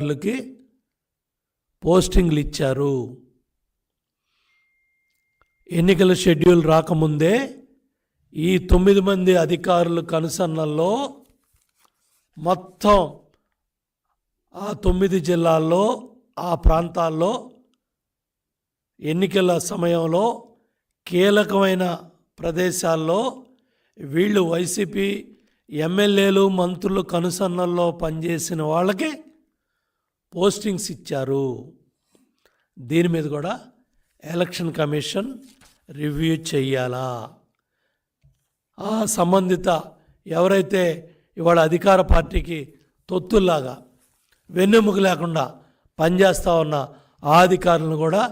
వాళ్ళకి పోస్టింగ్లు ఇచ్చారు. ఎన్నికల షెడ్యూల్ రాకముందే ఈ తొమ్మిది మంది అధికారుల కనుసన్నల్లో మొత్తం ఆ తొమ్మిది జిల్లాల్లో ఆ ప్రాంతాల్లో ఎన్నికల సమయంలో కీలకమైన ప్రదేశాల్లో వీళ్ళు వైసీపీ ఎమ్మెల్యేలు మంత్రులు కనుసన్నల్లో పనిచేసిన వాళ్ళకి పోస్టింగ్స్ ఇచ్చారు. దీని మీద కూడా ఎలక్షన్ కమిషన్ రివ్యూ చెయ్యాలా ఆ సంబంధిత ఎవరైతే ఇవాళ అధికార పార్టీకి తొత్తుల్లాగా వెన్నెముక లేకుండా పనిచేస్తూ ఉన్న ఆ అధికారులను కూడా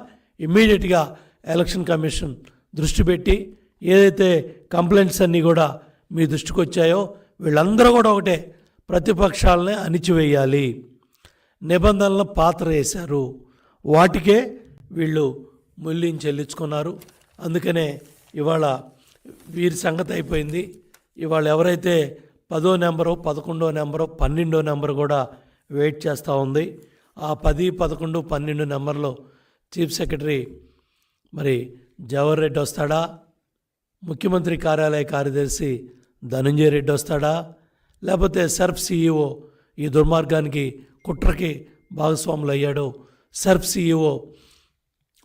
ఇమ్మీడియట్గా ఎలక్షన్ కమిషన్ దృష్టి పెట్టి ఏదైతే కంప్లైంట్స్ అన్నీ కూడా మీ దృష్టికి వచ్చాయో వీళ్ళందరూ కూడా ఒకటే ప్రతిపక్షాలని అణిచివేయాలి. నిబంధనలను పాత్ర వేశారు. వాటికే వీళ్ళు మూల్యం చెల్లించుకున్నారు. అందుకనే ఇవాళ వీరి సంగతి అయిపోయింది. ఇవాళ ఎవరైతే పదో నెంబరు పదకొండో నెంబరు పన్నెండో నెంబరు కూడా వెయిట్ చేస్తూ ఉంది. ఆ పది పదకొండు పన్నెండు నెంబర్లో చీఫ్ సెక్రటరీ మరి జవహర్ రెడ్డి వస్తాడా? ముఖ్యమంత్రి కార్యాలయ కార్యదర్శి ధనంజయ రెడ్డి వస్తాడా? లేకపోతే సర్ఫ్ సీఈఓ ఈ దుర్మార్గానికి కుట్రకి భాగస్వాములు అయ్యాడు సర్ఫ్ సీఈఓ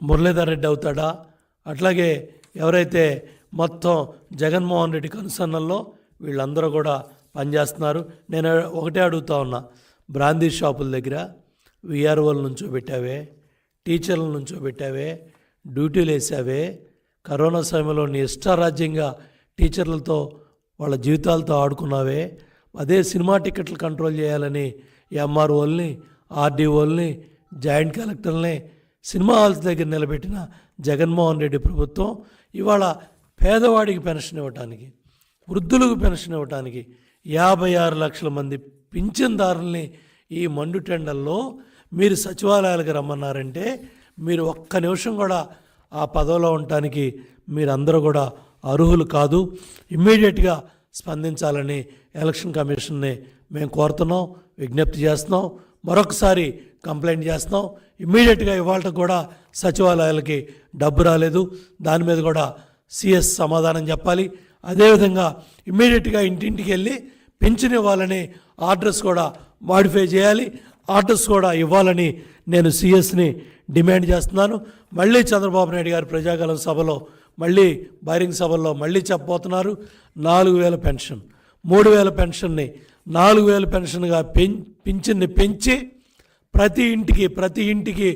మురళీధర్ రెడ్డి అవుతాడా? అట్లాగే ఎవరైతే మొత్తం జగన్మోహన్ రెడ్డి కనుసన్నల్లో వీళ్ళందరూ కూడా పనిచేస్తున్నారు. నేను ఒకటే అడుగుతా ఉన్నా. బ్రాందీ షాపుల దగ్గర విఆర్ఓల నుంచో పెట్టావే టీచర్ల నుంచో పెట్టావే డ్యూటీలు వేసావే కరోనా సమయంలో నీ ఇష్టారాజ్యంగా టీచర్లతో వాళ్ళ జీవితాలతో ఆడుకున్నావే అదే సినిమా టికెట్లు కంట్రోల్ చేయాలని ఎంఆర్ఓల్ని ఆర్డీఓల్ని జాయింట్ కలెక్టర్ని సినిమా హాల్స్ దగ్గర నిలబెట్టిన జగన్మోహన్ రెడ్డి ప్రభుత్వం ఇవాళ పేదవాడికి పెన్షన్ ఇవ్వటానికి వృద్ధులకు పెన్షన్ ఇవ్వటానికి యాభై ఆరు లక్షల మంది పింఛన్దారుల్ని ఈ మండు టెండల్లో మీరు సచివాలయాలకు రమ్మన్నారంటే మీరు ఒక్క నిమిషం కూడా ఆ పదవిలో ఉండటానికి మీరందరూ కూడా అర్హులు కాదు. ఇమ్మీడియట్గా స్పందించాలని ఎలక్షన్ కమిషన్ని మేము కోరుతున్నాం విజ్ఞప్తి చేస్తున్నాం మరొకసారి కంప్లైంట్ చేస్తున్నాం. ఇమ్మీడియట్గా ఇవాళ కూడా సచివాలయాలకి డబ్బు రాలేదు. దాని మీద కూడా సిఎస్ సమాధానం చెప్పాలి. అదేవిధంగా ఇమ్మీడియట్గా ఇంటింటికి వెళ్ళి పెన్షన్ ఇవ్వాలని ఆర్డర్స్ కూడా మాడిఫై చేయాలి. ఆర్డర్స్ కూడా ఇవ్వాలని నేను సిఎస్ని డిమాండ్ చేస్తున్నాను. మళ్ళీ చంద్రబాబు నాయుడు గారి ప్రజాగలం సభలో మళ్ళీ బైరింగ్ సభల్లో మళ్ళీ చెప్పబోతున్నారు. నాలుగు వేల పెన్షన్ మూడు వేల పెన్షన్ని నాలుగు వేల పెన్షన్గా పెం పింఛన్ని పెంచి ప్రతి ఇంటికి ప్రతి ఇంటికి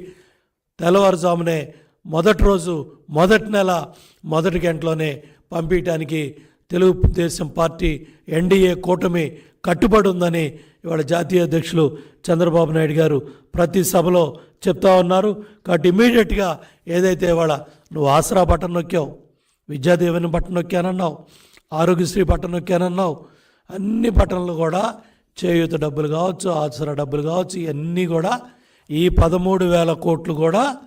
తెల్లవారుజామునే మొదటి రోజు మొదటి నెల మొదటి గంటలోనే పంపించడానికి తెలుగుదేశం పార్టీ ఎన్డీఏ కూటమి కట్టుబడి ఉందని ఇవాళ జాతీయ అధ్యక్షులు చంద్రబాబు నాయుడు గారు ప్రతి సభలో చెప్తా ఉన్నారు. కాబట్టి ఇమీడియట్గా ఏదైతే ఇవాళ నువ్వు ఆసరా బటన్ నొక్కావు విద్యాదేవిని బటన్ నొక్కానన్నావు ఆరోగ్యశ్రీ బటన్ నొక్కానన్నావు అన్ని పట్టణాలు కూడా చేయూత డబ్బులు కావచ్చు ఆసరా డబ్బులు కావచ్చు ఇవన్నీ కూడా ఈ పదమూడు వేల కోట్లు కూడా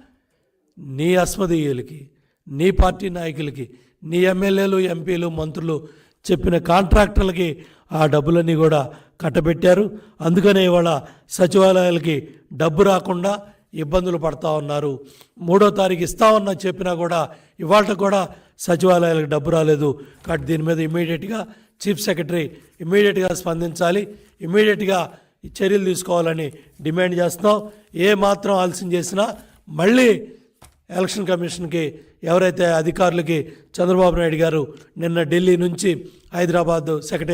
నీ అస్మదీయులకి నీ పార్టీ నాయకులకి నీ ఎమ్మెల్యేలు ఎంపీలు మంత్రులు చెప్పిన కాంట్రాక్టర్లకి ఆ డబ్బులన్నీ కూడా కట్టబెట్టారు. అందుకనే ఇవాళ సచివాలయాలకి డబ్బు రాకుండా ఇబ్బందులు పడతా ఉన్నారు. మూడో తారీఖు ఇస్తామన్నా చెప్పినా కూడా ఇవాళ కూడా సచివాలయాలకు డబ్బు రాలేదు. కాబట్టి దీని మీద ఇమీడియట్గా చీఫ్ సెక్రటరీ ఇమీడియట్గా స్పందించాలి. ఇమీడియట్గా చర్యలు తీసుకోవాలని డిమాండ్ చేస్తున్నాం. ఏ మాత్రం ఆలస్యం చేసినా మళ్ళీ ఎలక్షన్ కమిషన్కి ఎవరైతే అధికారులకి చంద్రబాబు నాయుడు గారు నిన్న ఢిల్లీ నుంచి హైదరాబాద్ సెక్రటరీ